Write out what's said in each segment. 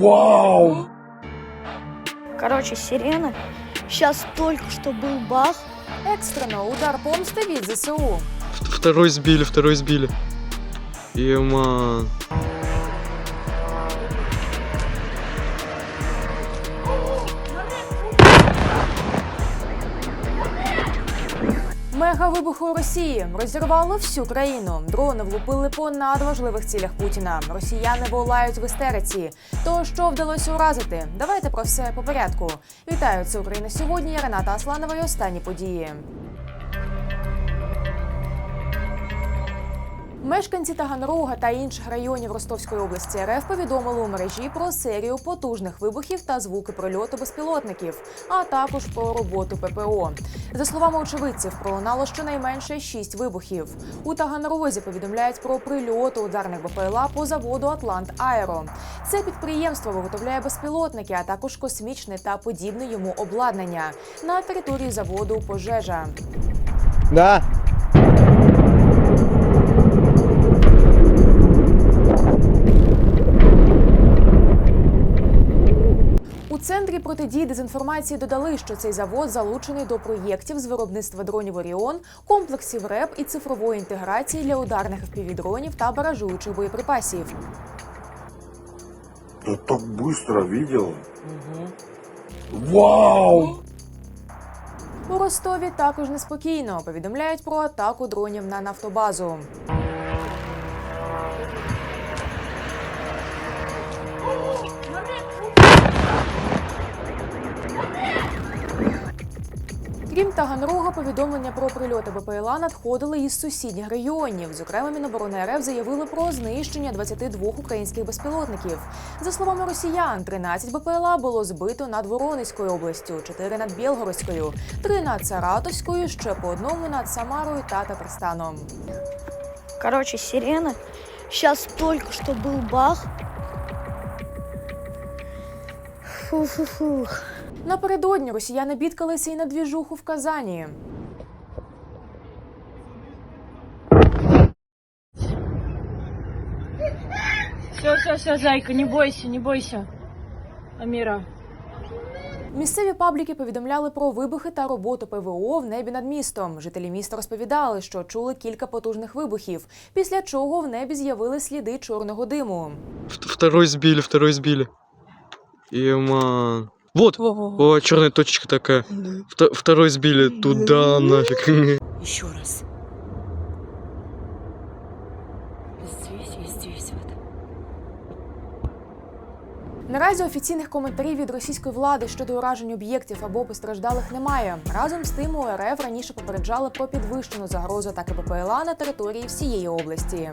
Вау! Короче, сирена. Сейчас только что был бах. Екстрено удар помсти від ЗСУ. Второй сбили, второй сбили. Ема. Мега вибуху Росії розірвало всю країну. Дрони влупили по надважливих цілях Путіна. Росіяни волають в істериці. То що вдалося уразити? Давайте про все по порядку. Вітаю, це Україна сьогодні. Я Рената Асланова і останні події. Мешканці Таганрога та інших районів Ростовської області РФ повідомили у мережі про серію потужних вибухів та звуки прильоту безпілотників, а також про роботу ППО. За словами очевидців, пролунало щонайменше шість вибухів. У Таганрозі повідомляють про прильот ударних БПЛА по заводу Атлант Аеро. Це підприємство виготовляє безпілотники, а також космічне та подібне йому обладнання. На території заводу пожежа. Да. Протидії дезінформації додали, що цей завод залучений до проєктів з виробництва дронів Оріон, комплексів РЕП і цифрової інтеграції для ударних FPV-дронів та баражуючих боєприпасів. Да так быстро видел. Вау! У Ростові також неспокійно повідомляють про атаку дронів на нафтобазу. Таганрога, повідомлення про прильоти БПЛА надходили із сусідніх регіонів. Зокрема, Міноборони РФ заявили про знищення 22 українських безпілотників. За словами росіян, 13 БПЛА було збито над Воронезькою областю, 4 над Білгородською, 3 над Саратовською, ще по одному над Самарою та Татарстаном. Короче, сирена. Сейчас только что был бах. Фу-фу-фу. Напередодні росіяни бідкалися і на двіжуху в Казані. Все, все, все, зайка, не бойся, не бойся. Аміра. Місцеві пабліки повідомляли про вибухи та роботу ПВО в небі над містом. Жителі міста розповідали, що чули кілька потужних вибухів, після чого в небі з'явили сліди чорного диму. Второй сбили, второй сбили. Ема. Вот. Во-во-во. О, черная точечка такая. Да. Второй сбили. Туда нафиг. Еще раз. Здесь и здесь вот. Наразі офіційних коментарів від російської влади щодо уражень об'єктів або постраждалих немає. Разом з тим у РФ раніше попереджали про підвищену загрозу атаки БПЛА на території всієї області.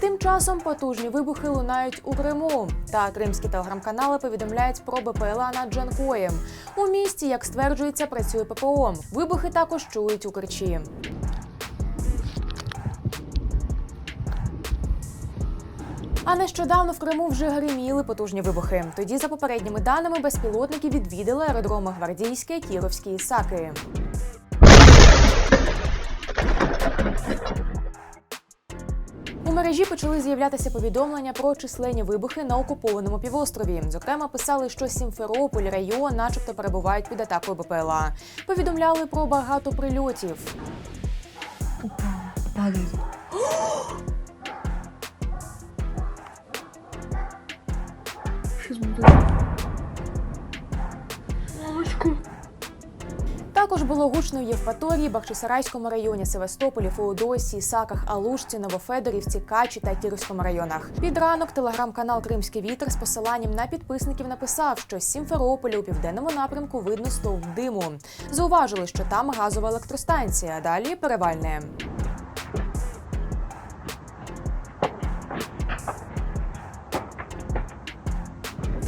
Тим часом потужні вибухи лунають у Криму. Та кримські телеграм-канали повідомляють про БПЛА над Джанкоєм. У місті, як стверджується, працює ППО. Вибухи також чують у Керчі. А нещодавно в Криму вже гриміли потужні вибухи. Тоді, за попередніми даними, безпілотники відвідали аеродроми Гвардійське, Кіровське і Саки. У мережі почали з'являтися повідомлення про численні вибухи на окупованому півострові. Зокрема, писали, що Сімферополь район, начебто, перебувають під атакою БПЛА. Повідомляли про багато прильотів. Також було гучно в Євпаторії, Бахчисарайському районі, Севастополі, Феодосії, Саках, Алушці, Новофедорівці, Качі та Кіровському районах. Під ранок телеграм-канал Кримський вітер з посиланням на підписників написав, що з Сімферополя у південному напрямку видно стовп диму. Зауважили, що там газова електростанція. а Далі перевальне.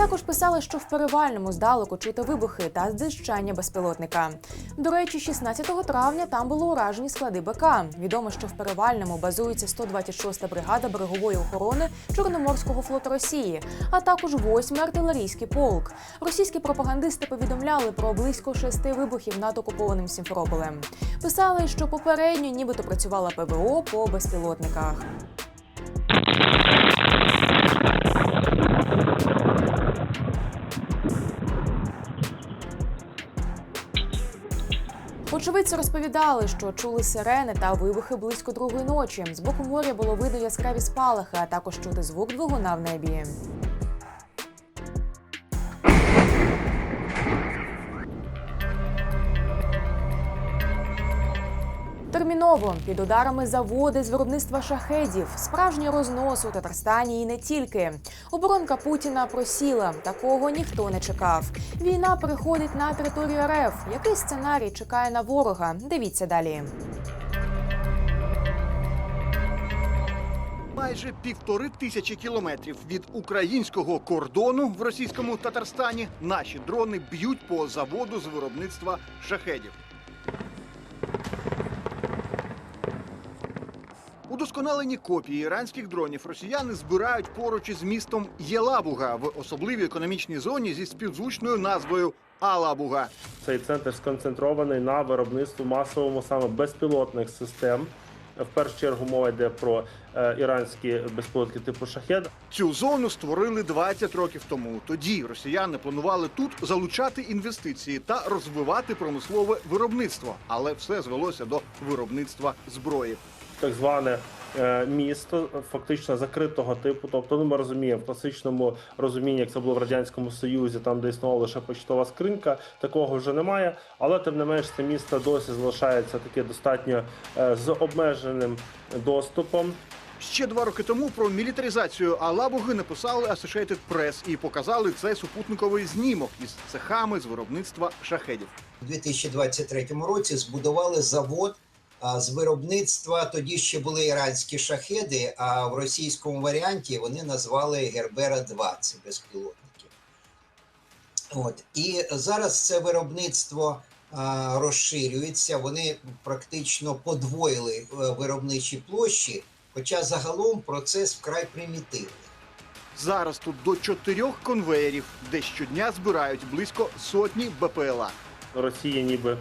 Також писали, що в перевальному здалеку чути вибухи та здищання безпілотника. До речі, 16 травня там було уражені склади БК. Відомо, що в перевальному базується 126-та бригада берегової охорони Чорноморського флоту Росії, а також 8-й артилерійський полк. Російські пропагандисти повідомляли про близько шести вибухів над окупованим Сімферополем. Писали, що попередньо нібито працювала ПВО по безпілотниках. Очевидці розповідали, що чули сирени та вибухи близько другої ночі. З боку моря було видно яскраві спалахи, а також чути звук двигуна в небі. Терміново під ударами заводи з виробництва шахедів, справжній рознос у Татарстані і не тільки. Оборонка Путіна просіла. Такого ніхто не чекав. Війна переходить на територію РФ. Який сценарій чекає на ворога? Дивіться далі. Майже півтори тисячі кілометрів від українського кордону в російському Татарстані наші дрони б'ють по заводу з виробництва шахедів. Удосконалені копії іранських дронів росіяни збирають поруч із містом Єлабуга в особливій економічній зоні зі співзвучною назвою Алабуга. Цей центр сконцентрований на виробництві масовому саме безпілотних систем. В першу чергу мова йде про е, іранські безпілотки типу шахед. Цю зону створили 20 років тому. Тоді росіяни планували тут залучати інвестиції та розвивати промислове виробництво, але все звелося до виробництва зброї. Так зване е, місто, фактично закритого типу. Тобто, ну ми розуміємо в класичному розумінні, як це було в радянському союзі, там де існувала лише почтова скринька, такого вже немає. Але тим не менш, це місто досі залишається таке достатньо е, з обмеженим доступом. Ще два роки тому про мілітаризацію Алабуги написали Associated Press і показали цей супутниковий знімок із цехами з виробництва шахедів. У 2023 році збудували завод з виробництва. Тоді ще були іранські шахеди, а в російському варіанті вони назвали Гербера 2 це безпілотники. От. І зараз це виробництво а, розширюється. Вони практично подвоїли е, виробничі площі, хоча загалом процес вкрай примітивний. Зараз тут до чотирьох конвеєрів, де щодня збирають близько сотні БПЛА. Росія ніби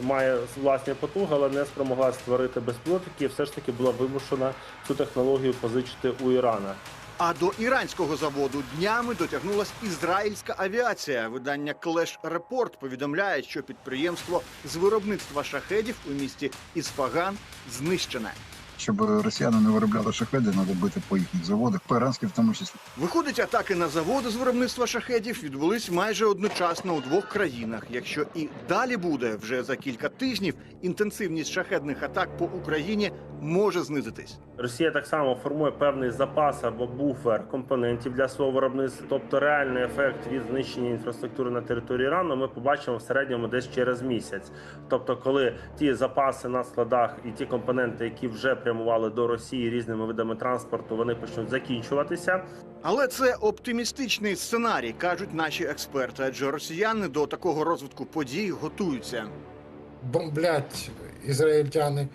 має власні потуги, але не спромогла створити безпілотники. і Все ж таки була вимушена цю технологію позичити у Ірана. А до іранського заводу днями дотягнулась ізраїльська авіація. Видання Clash Report повідомляє, що підприємство з виробництва шахедів у місті Ісфаган знищене. Щоб росіяни не виробляли шахеди, треба бити по їхніх заводах, по іранських в тому числі. Виходить, атаки на заводи з виробництва шахедів відбулись майже одночасно у двох країнах. Якщо і далі буде вже за кілька тижнів, інтенсивність шахедних атак по Україні може знизитись. Росія так само формує певний запас або буфер компонентів для свого виробництва. Тобто реальний ефект від знищення інфраструктури на території Ірану ми побачимо в середньому десь через місяць. Тобто, коли ті запаси на складах і ті компоненти, які вже прямували до Росії різними видами транспорту, вони почнуть закінчуватися. Але це оптимістичний сценарій, кажуть наші експерти. Адже росіяни до такого розвитку подій готуються. бомблять ізраїльтяни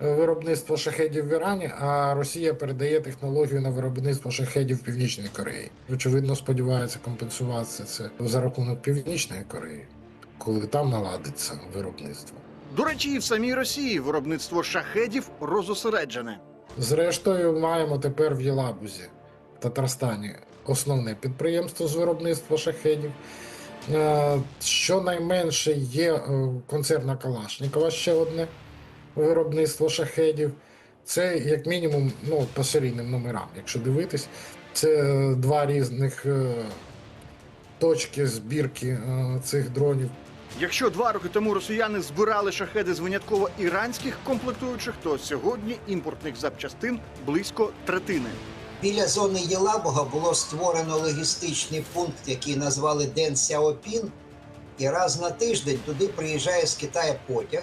виробництво шахедів в Ірані, а Росія передає технологію на виробництво шахедів в Північній Кореї. Очевидно, сподівається компенсувати це за рахунок Північної Кореї, коли там наладиться виробництво. До речі, і в самій Росії виробництво шахедів розосереджене. Зрештою, маємо тепер в Єлабузі, в Татарстані, основне підприємство з виробництва шахедів. Е, Щонайменше є е, концерна Калашникова ще одне виробництво шахедів. Це як мінімум ну, по серійним номерам, якщо дивитись, це е, два різних точки збірки цих дронів. Якщо два роки тому росіяни збирали шахеди з винятково іранських комплектуючих, то сьогодні імпортних запчастин близько третини. Біля зони Єлабуга було створено логістичний пункт, який назвали Ден Сяопін. І раз на тиждень туди приїжджає з Китаю потяг,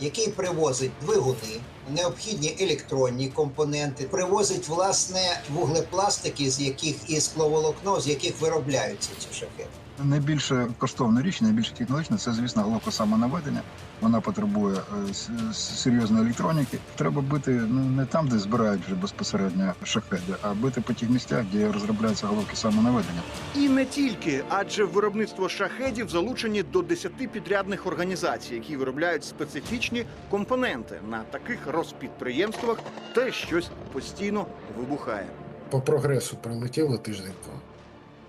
який привозить двигуни, необхідні електронні компоненти, привозить власне вуглепластики, з яких і скловолокно, з яких виробляються ці шахеди. Найбільше коштовна річ, найбільш технологічна, це, звісно, головка самонаведення. Вона потребує е, серйозної електроніки. Треба бити ну, не там, де збирають вже безпосередньо шахеди, а бити по тих місцях, де розробляються головки самонаведення. І не тільки, адже в виробництво шахедів залучені до 10 підрядних організацій, які виробляють специфічні компоненти на таких розпідприємствах, те щось постійно вибухає. По прогресу прилетіло тиждень.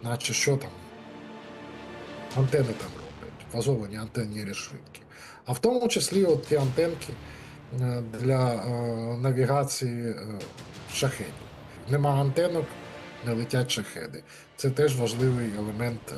Наче що там? Антени там роблять. фазовані антенні решітки. А в тому числі от ті антенки е, для е, навігації е, шахедів. Нема антенок, не летять шахеди. Це теж важливий елемент е,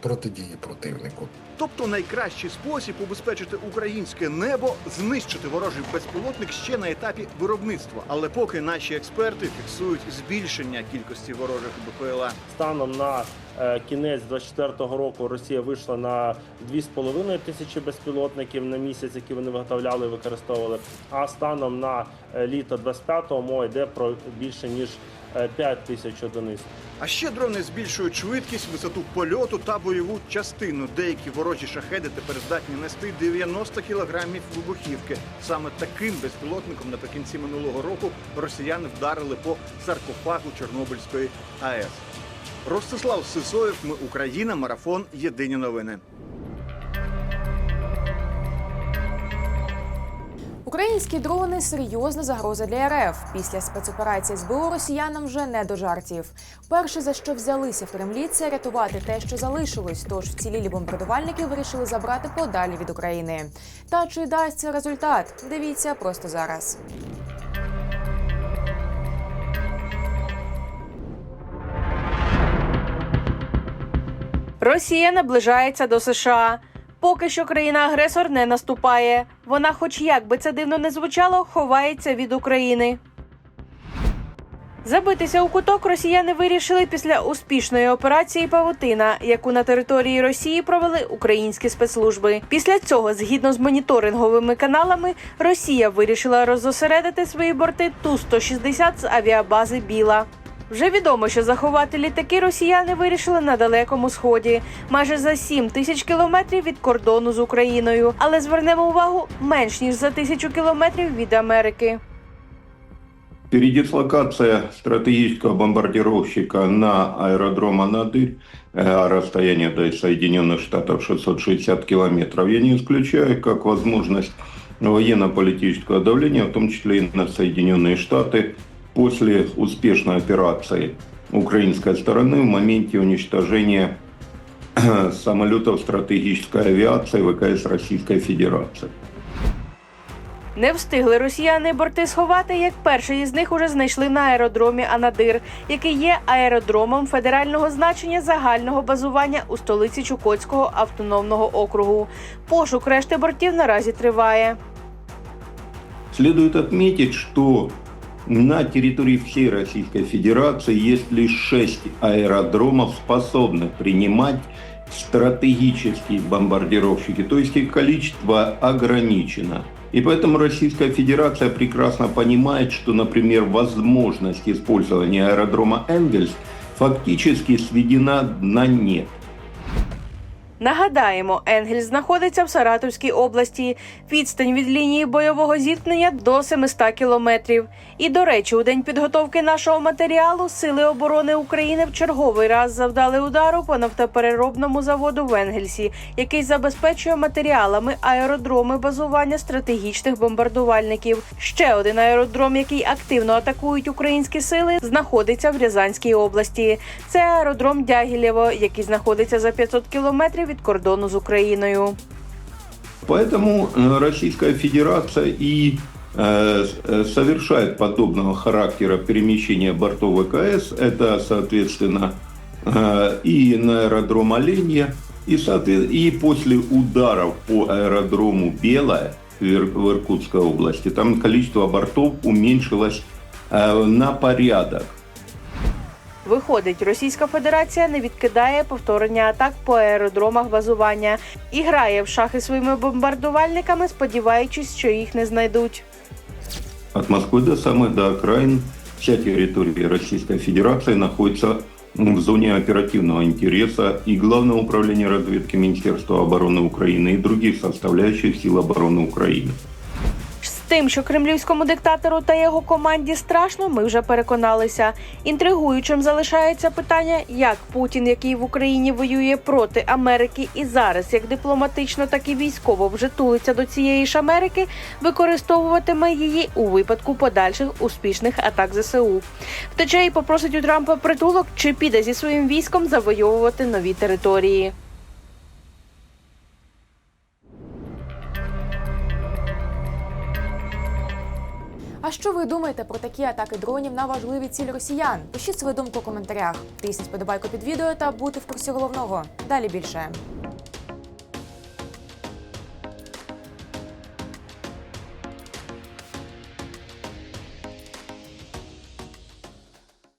протидії противнику. Тобто найкращий спосіб убезпечити українське небо знищити ворожий безпілотник ще на етапі виробництва. Але поки наші експерти фіксують збільшення кількості ворожих БПЛА. Станом на е, кінець 24-го року Росія вийшла на 2,5 тисячі безпілотників на місяць, які вони виготовляли і використовували. А станом на е, літо 25-го мова йде про більше ніж 5 тисяч одиниць. А ще дрони збільшують швидкість, висоту польоту та бойову частину. Деякі ворожі шахеди тепер здатні нести 90 кілограмів вибухівки. Саме таким безпілотником наприкінці минулого року росіяни вдарили по саркофагу Чорнобильської АЕС. Ростислав Сисоєв, ми Україна, марафон. Єдині новини. Українські дрони серйозна загроза для РФ. Після спецоперації СБУ росіянам вже не до жартів. Перше за що взялися в Кремлі, це рятувати те, що залишилось. Тож вцілілі бомбардувальники вирішили забрати подалі від України. Та чи дасть це результат? Дивіться просто зараз. Росія наближається до США. Поки що країна-агресор не наступає. Вона, хоч як би це дивно не звучало, ховається від України. Забитися у куток росіяни вирішили після успішної операції Павутина, яку на території Росії провели українські спецслужби. Після цього, згідно з моніторинговими каналами, Росія вирішила роззосередити свої борти Ту-160 з авіабази Біла. Вже відомо, що заховати літаки росіяни вирішили на далекому сході, майже за 7 тисяч кілометрів від кордону з Україною. Але звернемо увагу менш ніж за тисячу кілометрів від Америки. Передислокация стратегического бомбардировщика на аэродром Анадырь, э, а расстояние до Соединенных Штатов 660 километров, я не исключаю как возможность военно-политического давления, в том числе и на Соединенные Штаты, после успешной операции украинской стороны в моменте уничтожения самолетов стратегической авиации ВКС Российской Федерации. Не встигли росіяни борти сховати, як перший із них уже знайшли на аеродромі Анадир, який є аеродромом федерального значення загального базування у столиці Чукотського автономного округу. Пошук решти бортів наразі триває. Следует отметить, что на территории всей Российской Федерации есть лишь шесть аэродромов, способных принимать стратегические бомбардировщики, то есть их количество ограничено. И поэтому Российская Федерация прекрасно понимает, что, например, возможность использования аэродрома Энгельс фактически сведена на нет. Нагадаємо, Енгель знаходиться в Саратовській області. Відстань від лінії бойового зіткнення до 700 кілометрів. І до речі, у день підготовки нашого матеріалу Сили оборони України в черговий раз завдали удару по нафтопереробному заводу в Енгельсі, який забезпечує матеріалами аеродроми базування стратегічних бомбардувальників. Ще один аеродром, який активно атакують українські сили, знаходиться в Рязанській області. Це аеродром Дягілєво, який знаходиться за 500 кілометрів від кордону з Україною. Поэтому э, Российская Федерация и э, с- э, совершает подобного характера перемещения бортов ВКС. Это, соответственно, э, и на аэродром Оленья, и, соответ- и после ударов по аэродрому Белая в Ир- в Иркутской области, там количество бортов уменьшилось э, на порядок. Виходить, Російська Федерація не відкидає повторення атак по аеродромах базування і грає в шахи своїми бомбардувальниками, сподіваючись, що їх не знайдуть. От Москвы до самых до окраин вся территория Российской Федерации находится в зоне оперативного интереса и Главного управления разведки Министерства обороны Украины и других составляющих сил обороны Украины. Тим, що кремлівському диктатору та його команді страшно, ми вже переконалися. Інтригуючим залишається питання, як Путін, який в Україні воює проти Америки, і зараз як дипломатично, так і військово вже тулиться до цієї ж Америки, використовуватиме її у випадку подальших успішних атак ЗСУ. Втече і попросить у Трампа притулок, чи піде зі своїм військом завойовувати нові території. А що ви думаєте про такі атаки дронів на важливі цілі росіян? Пишіть свою думку у коментарях. Тисніть подобайку під відео та бути в курсі головного. Далі більше.